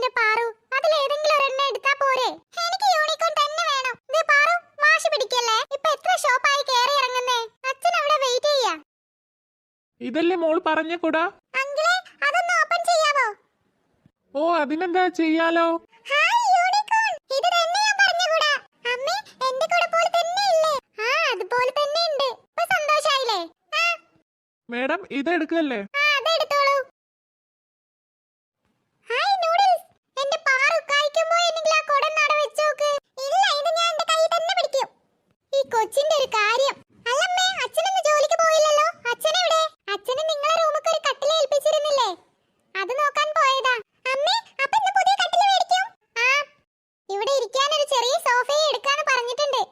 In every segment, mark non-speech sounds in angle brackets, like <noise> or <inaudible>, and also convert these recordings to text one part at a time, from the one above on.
എന്റെ പാറു അതിലേതെങ്കിലും ഒരെണ്ണം എടുത്താ പോരെ? എനിക്ക് യൂണിക്കോൺ തന്നെ വേണം. ദേ പാറു വാശി പിടിക്കല്ലേ? ഇപ്പൊ എത്ര ഷോപ്പായി കേറി ഇറങ്ങുന്നേ? അച്ഛൻ അവിടെ വെയിറ്റ് ചെയ്യാ. ഇതല്ലേ മോൾ പറഞ്ഞ കുടാ? അങ്കിളെ അതൊന്ന് ഓപ്പൺ ചെയ്യാവോ? ഓ അതിനെന്താ ചെയ്യാലോ? ഹായ് യൂണിക്കോൺ ഇത് തന്നെ ഞാൻ പറഞ്ഞുകൂടാ അമ്മേ എന്റെ കൂടെ പോലെ തന്നെ ഇല്ലേ? ആ അതുപോലെ തന്നെ ഉണ്ട്. ഇപ്പൊ സന്തോഷായില്ലേ? ആ. മേഡം ഇതെടുക്കല്ലേ ആ അതെടുത്തോളൂ ഹായ് നൂഡിൽസ് എന്റെ പാറു കഴിക്കുമ്പോ എന്തെങ്കിലും ആ കുടം നട വെച്ച് നോക്ക് ഇല്ല ഇത് ഞാൻ എന്റെ കൈ തന്നെ പിടിക്കും ഈ കൊച്ചിന്റെ ഒരു കാര്യം അല്ലമ്മേ അച്ഛനൊന്ന് ജോലിക്ക് പോയില്ലല്ലോ അച്ഛനെവിടെ അച്ഛനെ നിങ്ങളെ റൂമൊക്കെ ഒരു കട്ടില ഏൽപ്പിച്ചിരുന്നില്ലേ അത് നോക്കാൻ പോയതാ അമ്മേ അപ്പൊ ഇന്ന് പുതിയ കട്ടില മേടിക്കും ആ ഇവിടെ ഇരിക്കാൻ ഒരു ചെറിയ സോഫയെ എടുക്കാന്ന് പറഞ്ഞിട്ടുണ്ട്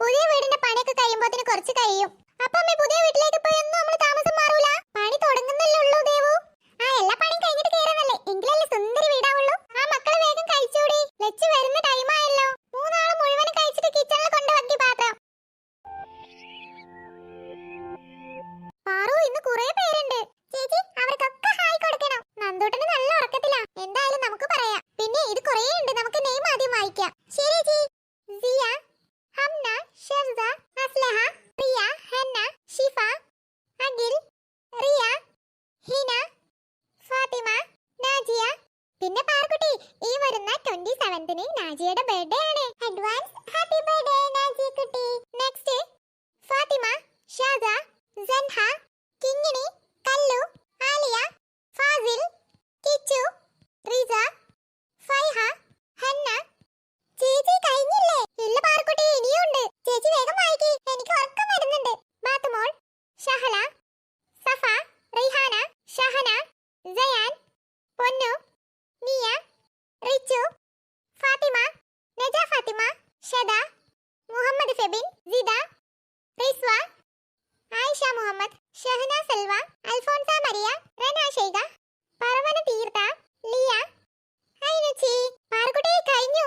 പുതിയ വീടിന്റെ പണിയൊക്കെ കഴിയുമ്പോത്തിന് കുറച്ച് കഴിയും അപ്പൊ അമ്മേ പുതിയ വീട്ടിലേക്ക് പോയി అడ్వాన్స్ హ్యాపీ బర్త్డే నాజీ కుట్టి నెక్స్ట్ ఫాతిమా షాజా జన్హా కింగిని కల్లు ఆలియా ఫాజిల్ కిచ్చు రీజా ఫైహా ഷഹന സെൽവ അൽഫോൺസ മരിയ റന ഷൈഖ പർവന തീർത്ത ലിയ. ഐനുച്ചി പാർക്കുട്ടി കഴിഞ്ഞു.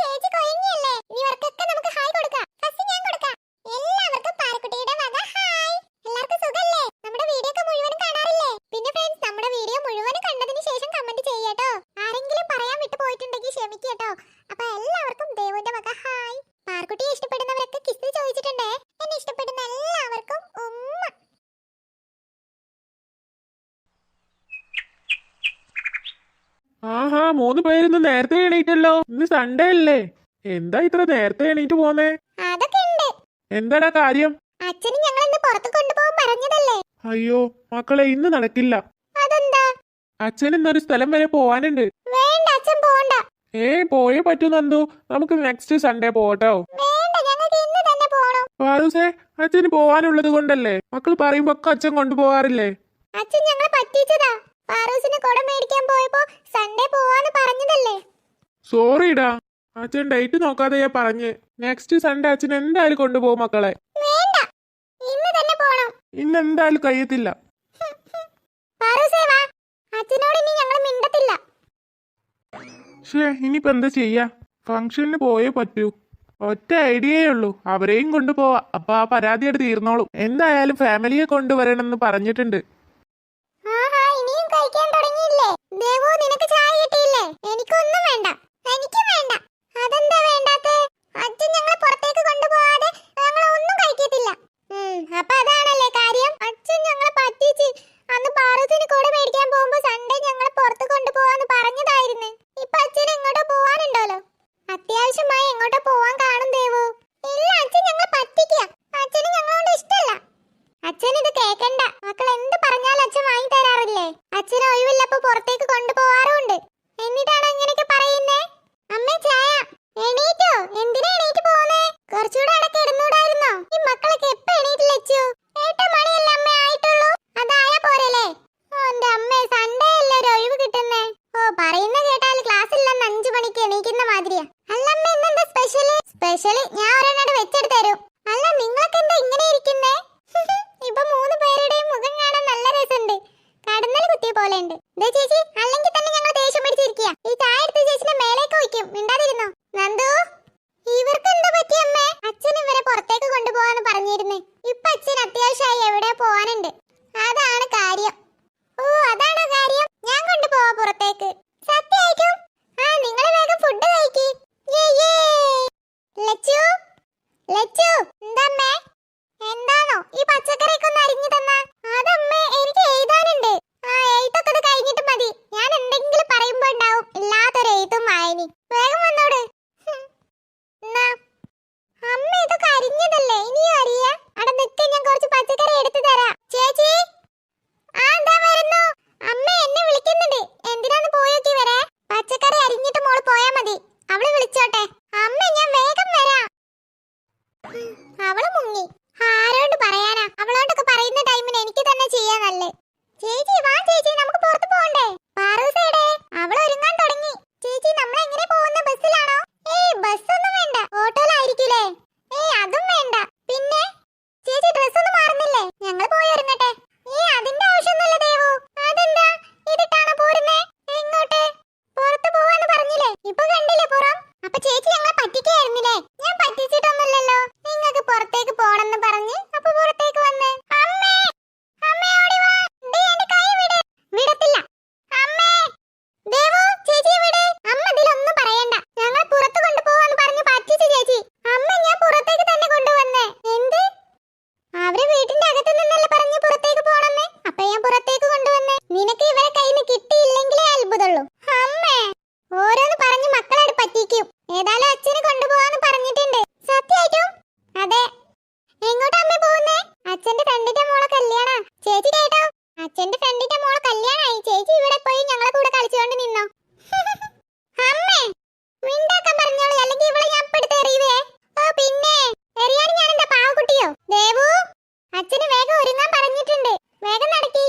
ചേച്ചി കൊയങ്ങിയല്ലേ? ഇവർക്കൊക്കെ നമുക്ക് ഹായ് കൊടുക്കാം. ഫസ്റ്റ് ഞാൻ കൊടുക്കാം. എല്ലാവർക്കും പാർക്കുട്ടിയുടെ വക ഹായ്. എല്ലാവർക്കും സുഖല്ലേ? നമ്മുടെ വീഡിയോ ഒക്കെ മുഴുവനും കാണാറില്ലേ? പിന്നെ ഫ്രണ്ട്സ് നമ്മുടെ വീഡിയോ മുഴുവനും കണ്ടതിന് ശേഷം കമന്റ് ചെയ്യട്ടോ ആരെങ്കിലും പറയാൻ വിട്ടു പോയിട്ടുണ്ടെങ്കിൽ ക്ഷമിക്കട്ടോ അപ്പൊ എല്ലാവർക്കും ദേവുന്റെ വക ഹായ്. പാർക്കുട്ടിയെ ഇഷ്ടപ്പെടുന്നവരൊക്കെ കിസ് ചോദിച്ചിട്ടുണ്ടേ? എന്നെ ഇഷ്ടപ്പെടുന്ന എല്ലാവർക്കും ഉമ്മ ആഹാ മൂന്ന് പേരിന്ന് നേരത്തെ എണീറ്റല്ലോ. ഇന്ന് സൺഡേ അല്ലേ? എന്താ ഇത്ര നേരത്തെ എണീറ്റ് പോന്നേ? അതൊക്കെ ഉണ്ട്. എന്താടാ കാര്യം? അച്ഛന് ഞങ്ങൾ ഇന്ന് പുറത്ത് കൊണ്ടുപോകാൻ പറഞ്ഞതല്ലേ? അയ്യോ മക്കളെ ഇന്ന് നടക്കില്ല. അതെന്താ? അച്ഛൻ ഇന്നൊരു സ്ഥലം വരെ പോവാനുണ്ട്. വേണ്ട അച്ഛൻ പോണ്ട. ഏ പോയേ പറ്റൂ നന്ദു. നമുക്ക് നെക്സ്റ്റ് സൺഡേ പോട്ടോ വേണ്ട ഞങ്ങൾക്ക് ഇന്ന് തന്നെ പോണം. അച്ഛന് പോവാനുള്ളത് കൊണ്ടല്ലേ? മക്കൾ പറയുമ്പോ ഒക്കെ അച്ഛൻ കൊണ്ടുപോവാറില്ലേ? അച്ഛൻ ഞങ്ങളെ പറ്റിച്ചതാ. ഫാറൂസിന് കുട മേടിക്കാൻ പോയപ്പോ സൺഡേ പോവാന്ന് പറഞ്ഞതല്ലേ? സോറിടാ അച്ഛൻ ഡേറ്റ് നോക്കാതെയാ പറഞ്ഞ്. നെക്സ്റ്റ് സൺഡേ അച്ഛൻ എന്തായാലും കൊണ്ടുപോകും മക്കളെ. വേണ്ട. ഇന്ന് തന്നെ പോണം. ഇന്ന് എന്തായാലും കഴിയത്തില്ല. ഫാറൂസേ വാ. അച്ഛനോട് ഇനി ഞങ്ങൾ മിണ്ടത്തില്ല. ഷേ ഇനിയിപ്പോ എന്താ ചെയ്യാ? ഫംഗ്ഷന് പോയേ പറ്റൂ. ഒറ്റ ഐഡിയയേ ഉള്ളൂ. അവരെയും കൊണ്ടുപോവാ. അപ്പൊ ആ പരാതി എടുത്ത് തീർന്നോളൂ. എന്തായാലും ഫാമിലിയെ കൊണ്ടുവരണമെന്ന് പറഞ്ഞിട്ടുണ്ട്. കഴിക്കാൻ തുടങ്ങിയില്ലേ? ദേവു നിനക്ക് ചായ കിട്ടിയില്ലേ? എനിക്കൊന്നും വേണ്ട. എനിക്കും വേണ്ട. അതെന്താ വേണ്ടാത്തെ? അച്ഛൻ ഞങ്ങളെ പുറത്തേക്ക് കൊണ്ടുപോകാതെ ഞങ്ങൾ ഒന്നും കഴിക്കത്തില്ല. അപ്പൊ അതാണല്ലേ കാര്യം? അച്ഛൻ ഞങ്ങളെ പറ്റിച്ച് അന്ന് പാറത്തിന് കൂടെ മേടിക്കാൻ പോകുമ്പോ സൺഡേ ഞങ്ങളെ പുറത്ത് കൊണ്ടുപോവാന്ന് പറഞ്ഞതായിരുന്നു. ഇപ്പൊ അച്ഛൻ എങ്ങോട്ടോ പോവാനുണ്ടല്ലോ. അത്യാവശ്യമായി എങ്ങോട്ടോ പോവാൻ കാണും ദേവു ഇല്ല അച്ഛൻ ഞങ്ങളെ പറ്റിക്കുക അച്ഛന് ഞങ്ങളോട് ഇഷ്ടമല്ല അച്ഛൻ ഇത് കേക്കണ്ട മക്കൾ എന്ത് പറഞ്ഞാലും അച്ഛൻ വാങ്ങി തരാറില്ലേ അച്ഛൻ ഒഴിവില്ലപ്പോ പുറത്തേക്ക് കൊണ്ടുപോവാറുണ്ട് എന്നിട്ടാണോ ഇങ്ങനെയൊക്കെ പറയുന്നേ അമ്മേ ചായ എണീറ്റോ എന്തിനാ എണീറ്റ് പോകുന്നേ കുറച്ചുകൂടെ അവിടെ കിടന്നൂടായിരുന്നോ ഈ മക്കളൊക്കെ എപ്പോ എണീറ്റ് ലച്ചു എട്ട് മണിയല്ലേ അമ്മേ ആയിട്ടുള്ളൂ അതായാ പോരല്ലേ ഓ എന്റെ അമ്മേ സൺഡേ അല്ലേ ഒരു ഒഴിവ് കിട്ടുന്നേ ഓ പറയുന്ന കേട്ടാൽ ക്ലാസ് ഇല്ലെന്ന് അഞ്ചു മണിക്ക് എണീക്കുന്ന മാതിരിയാ. അല്ല അമ്മ ഇന്നെന്താ സ്പെഷ്യൽ സ്പെഷ്യൽ ഞാൻ ഒരെണ്ണം വെച്ചെടുത്ത് തരും. അല്ല നിങ്ങളൊക്കെ എന്താ ഇങ്ങനെ ഇരിക്കുന്നേ? <laughs> ഇപ്പൊ മൂന്ന് പേരുടെയും മുഖം കാണാൻ നല്ല രസമുണ്ട് കടന്നൽ കുത്തിയ പോലെ ഉണ്ട് ചേച്ചി അല്ലെങ്കിൽ തന്നെ ഞങ്ങൾ ദേഷ്യം പിടിച്ചിരിക്കുക ഈ ചായ എടുത്ത് ചേച്ചിന്റെ മേലേക്ക് വയ്ക്കും. മിണ്ടാതിരുന്നോ? നന്ദു? ഇവർക്ക് എന്താ പറ്റി അമ്മേ? അച്ഛൻ ഇവരെ പുറത്തേക്ക് കൊണ്ടുപോകാന്ന് പറഞ്ഞിരുന്നേ. ഇപ്പൊ അച്ഛൻ അത്യാവശ്യമായി എവിടെ പോവാനുണ്ട്. അതാണ് കാര്യം. ഏതായാലും അച്ഛനെ കൊണ്ടുപോവാന്ന് പറഞ്ഞിട്ടുണ്ട്. സത്യായിട്ടും? അതെ. എങ്ങോട്ടാ അമ്മ പോകുന്നേ? അച്ഛന്റെ ഫ്രണ്ടിന്റെ മോളെ കല്യാണ. ചേച്ചി കേട്ടോ. അച്ഛന്റെ ഫ്രണ്ടിന്റെ മോളെ കല്യാണായി. ചേച്ചി ഇവിടെ പോയി ഞങ്ങളെ കൂടെ കളിച്ചുകൊണ്ട് നിന്നോ. <laughs> അമ്മേ മിണ്ടാക്കാൻ പറഞ്ഞോളൂ. അല്ലെങ്കിൽ ഇവളെ ഞാൻ പെടുത്ത് എറിയുവേ. ഓ പിന്നെ എറിയാൻ ഞാൻ എന്താ പാവക്കുട്ടിയോ? ദേവു അച്ഛന് വേഗം ഒരുങ്ങാൻ പറഞ്ഞിട്ടുണ്ട്. വേഗം നടക്കി.